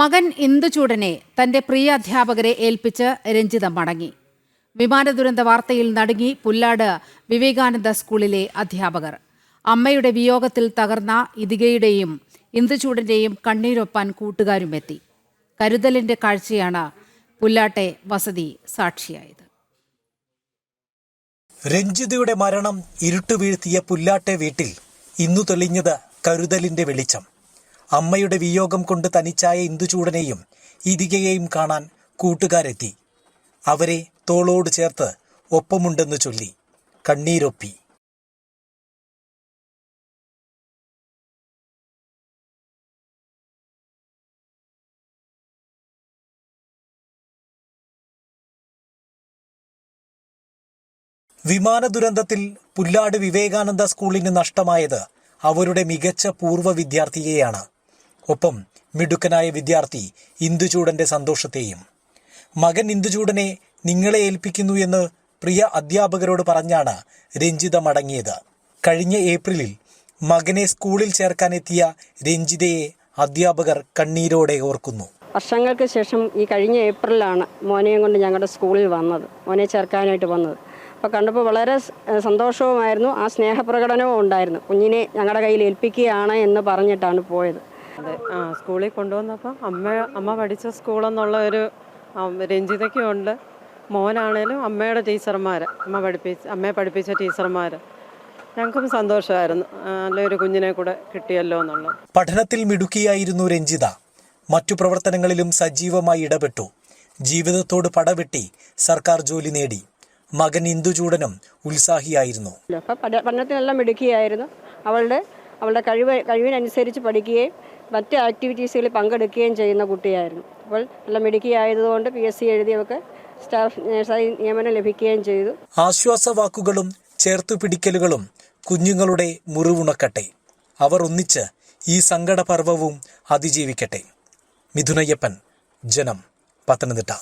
മകൻ ഇന്ദുചൂടനെ തന്റെ പ്രിയ അധ്യാപകരെ ഏൽപ്പിച്ച് രഞ്ജിത മടങ്ങി. വിമാന ദുരന്ത വാർത്തയിൽ നടുങ്ങി പുല്ലാട് വിവേകാനന്ദ സ്കൂളിലെ അധ്യാപകർ. അമ്മയുടെ വിയോഗത്തിൽ തകർന്ന ഇതികയുടെയും ഇന്ദുചൂടന്റെയും കണ്ണീരൊപ്പാൻ കൂട്ടുകാരുമെത്തി കരുതലിന്റെ കാഴ്ചയാണ് പുല്ലാട്ടെ വസതി സാക്ഷിയായത്. രഞ്ജിതയുടെ മരണം ഇരുട്ട് വീഴ്ത്തിയ പുല്ലാട്ടെ വീട്ടിൽ ഇന്നു തെളിഞ്ഞത് കരുതലിന്റെ വെളിച്ചം. അമ്മയുടെ വിയോഗം കൊണ്ട് തനിച്ചായ ഇന്ദുചൂടനെയും ഇതികയെയും കാണാൻ കൂട്ടുകാരെത്തി. അവരെ തോളോട് ചേർത്ത് ഒപ്പമുണ്ടെന്ന് ചൊല്ലി. കണ്ണീരൊപ്പി. വിമാന ദുരന്തത്തിൽ പുല്ലാട് വിവേകാനന്ദ സ്കൂളിന് നഷ്ടമായത് അവരുടെ മികച്ച പൂർവ വിദ്യാർത്ഥിയെയാണ്. ഒപ്പം മിടുക്കനായ വിദ്യാർത്ഥി ഇന്ദുചൂടന്റെ സന്തോഷത്തെയും. മകൻ ഇന്ദുചൂടനെ നിങ്ങളെ ഏൽപ്പിക്കുന്നു എന്ന് പ്രിയ അധ്യാപകരോട് പറഞ്ഞാണ് രഞ്ജിത മടങ്ങിയത്. കഴിഞ്ഞ ഏപ്രിലിൽ മകനെ സ്കൂളിൽ ചേർക്കാനെത്തിയ രഞ്ജിതയെ അധ്യാപകർ കണ്ണീരോടെ ഓർക്കുന്നു. വർഷങ്ങൾക്ക് ശേഷം ഈ കഴിഞ്ഞ ഏപ്രിലാണ് മോനെയും കൊണ്ട് ഞങ്ങളുടെ സ്കൂളിൽ വന്നത് മോനെ ചേർക്കാനായിട്ട് വന്നത്. അപ്പോൾ കണ്ടപ്പോൾ വളരെ സന്തോഷവുമായിരുന്നു ആ സ്നേഹപ്രകടനവും ഉണ്ടായിരുന്നു. കുഞ്ഞിനെ ഞങ്ങളുടെ കയ്യിൽ ഏൽപ്പിക്കുകയാണ് എന്ന് പറഞ്ഞിട്ടാണ് പോയത്. അതെ. ആ സ്കൂളിൽ കൊണ്ടുവന്നപ്പോൾ അമ്മ അമ്മ പഠിച്ച സ്കൂളെന്നുള്ള ഒരു ആ, രഞ്ജിതയ്ക്കും ഉണ്ട് മോനാണേലും അമ്മയുടെ ടീച്ചർമാർ അമ്മ പഠിപ്പിച്ച അമ്മയെ പഠിപ്പിച്ച ടീച്ചർമാർ ഞങ്ങൾക്കും സന്തോഷമായിരുന്നു. നല്ലൊരു കുഞ്ഞിനെ കൂടെ കിട്ടിയല്ലോ എന്നുള്ളത്. പഠനത്തിൽ മിടുക്കിയായിരുന്നു രഞ്ജിത. മറ്റു പ്രവർത്തനങ്ങളിലും സജീവമായി ഇടപെട്ടു. ജീവിതത്തോട് പടവെട്ടി സർക്കാർ ജോലി നേടി. മകൻ ഇന്ദുചൂടനും ഉത്സാഹിയായിരുന്നു. പഠനത്തിനെല്ലാം മിടുക്കിയായിരുന്നു. അവളുടെ അവളുടെ കഴിവ് കഴിവിനനുസരിച്ച് പഠിക്കുകയും മറ്റ് ആക്ടിവിറ്റീസുകളിൽ പങ്കെടുക്കുകയും ചെയ്യുന്ന കുട്ടിയായിരുന്നു. അപ്പോൾ നല്ല മിടുക്കിയായതുകൊണ്ട് പി എസ് സി എഴുതിയവർക്ക് സ്റ്റാഫ് നേഴ്സായി നിയമനം ലഭിക്കുകയും ചെയ്തു. ആശ്വാസവാക്കുകളും ചേർത്തു പിടിക്കലുകളും കുഞ്ഞുങ്ങളുടെ മുറിവുണക്കട്ടെ. അവർ ഒന്നിച്ച് ഈ സങ്കടപർവവും അതിജീവിക്കട്ടെ. മിഥുനയ്യപ്പൻ ജനം പത്തനംതിട്ട.